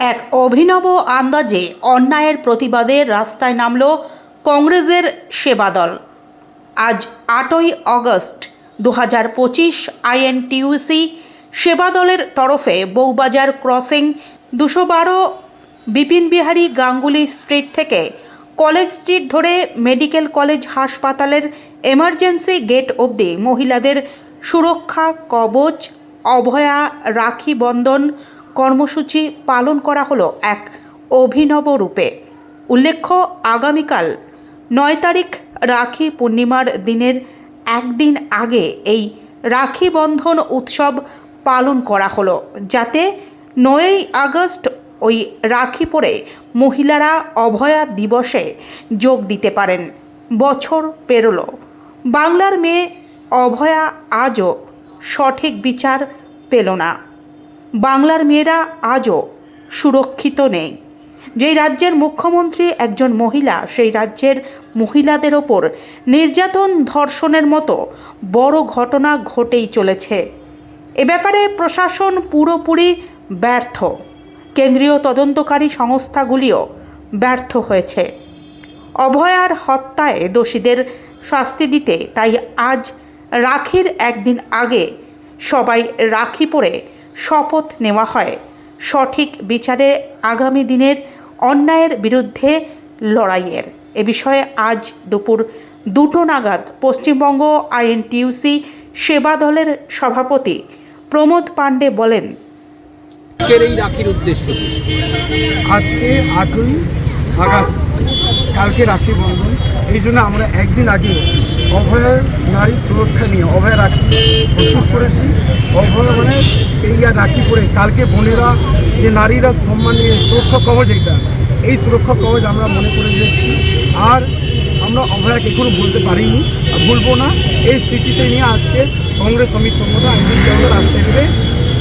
এক অভিনব আন্দাজে অন্যায়ের প্রতিবাদে রাস্তায় নামল কংগ্রেসের সেবাদল। আজ আটই অগস্ট দু হাজার পঁচিশ আইএনটিউসি সেবাদলের তরফে বৌবাজার ক্রসিং দুশো বারো বিপিন বিহারী গাঙ্গুলি স্ট্রিট থেকে কলেজ স্ট্রিট ধরে মেডিকেল কলেজ হাসপাতালের এমার্জেন্সি গেট অবধি মহিলাদের সুরক্ষা কবচ, অভয়া, রাখি বন্ধন কর্মসূচি পালন করা হলো এক অভিনব রূপে। উল্লেখ্য, আগামীকাল নয় তারিখ রাখি পূর্ণিমার দিনের একদিন আগে এই রাখি বন্ধন উৎসব পালন করা হলো, যাতে নয়ই আগস্ট ওই রাখি পরে মহিলারা অভয়া দিবসে যোগ দিতে পারেন। বছর পেরোলো। বাংলার মেয়ে অভয়া আজও সঠিক বিচার পেল না। বাংলার মেয়েরা আজও সুরক্ষিত নেই। যেই রাজ্যের মুখ্যমন্ত্রী একজন মহিলা, সেই রাজ্যের মহিলাদের ওপর নির্যাতন ধর্ষণের মতো বড় ঘটনা ঘটেই চলেছে। এ ব্যাপারে প্রশাসন পুরোপুরি ব্যর্থ। কেন্দ্রীয় তদন্তকারী সংস্থাগুলিও ব্যর্থ হয়েছে। অভয়ার হত্যায় দোষীদের শাস্তি দিতে তাই আজ রাখির একদিন আগে সবাই রাখি পরে শপথ নেওয়া হয়। সঠিক বিচারে আগামী দিনের অন্যায়ের বিরুদ্ধে লড়াইয়ের। এ বিষয়ে আজ দুপুর দুটো নাগাদ পশ্চিমবঙ্গ আইএনটিউসি সেবা দলের সভাপতি প্রমোদ পাণ্ডে বলেন আজকের এই রাখির উদ্দেশ্য আজকে আটই আগস্ট কালকে রাখি বন্ধন। এই জন্য আমরা একদিন আগে অভয় নারী সুরক্ষা নিয়ে অভয় রাখি প্রস্তুত করেছি। অভয় মানে আর রাখি পরে কালকে বোনেরা যে নারীরা সম্মান নিয়ে সুরক্ষা কবচ এটা, এই সুরক্ষা কবচ আমরা মনে করে দিচ্ছি। আর আমরা অভয়াকে এখনও ভুলতে পারিনি, আর ভুলবো না। এই স্মৃতিতে নিয়ে আজকে কংগ্রেস সমিত সংগঠন আইনজীবী রাস্তায় নেবে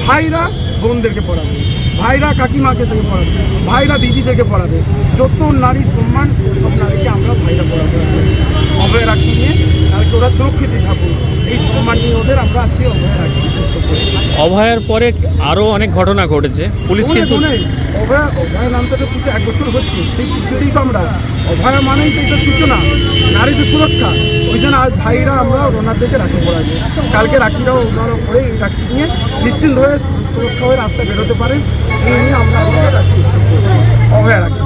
ভাইরা বোনদেরকে পড়াবে, ভাইরা কাকিমাকে থেকে পড়াবে, ভাইরা দিদি থেকে পড়াবে। যত নারী সম্মান সব নারীকে আমরা ভাইরা পড়াবো অভয় রাখি নিয়ে কালকে ওরা সুরক্ষিত থাকুক। এই ওদের আমরা আজকে অভয় রাখি। অভয়ার পরে আরও অনেক ঘটনা ঘটেছে। পুলিশ কিন্তু অনেক। অভয় অভয় নামটা তো এক বছর হচ্ছে। সেই পুজোতেই তো আমরা অভয় মানেই তো এটা সূচনা। নারীদের সুরক্ষা। ওই জন্য আজ ভাইরা আমরা রাখি পড়াবো কালকে রাখিরাও ওনারা পরে এই রাখি নিয়ে নিশ্চিন্ত হয়ে সুরক্ষা হয়ে রাস্তায় বেরোতে পারেন এই নিয়ে আমরা আজকে রাখি। উৎসব করছি অভয় রাখি।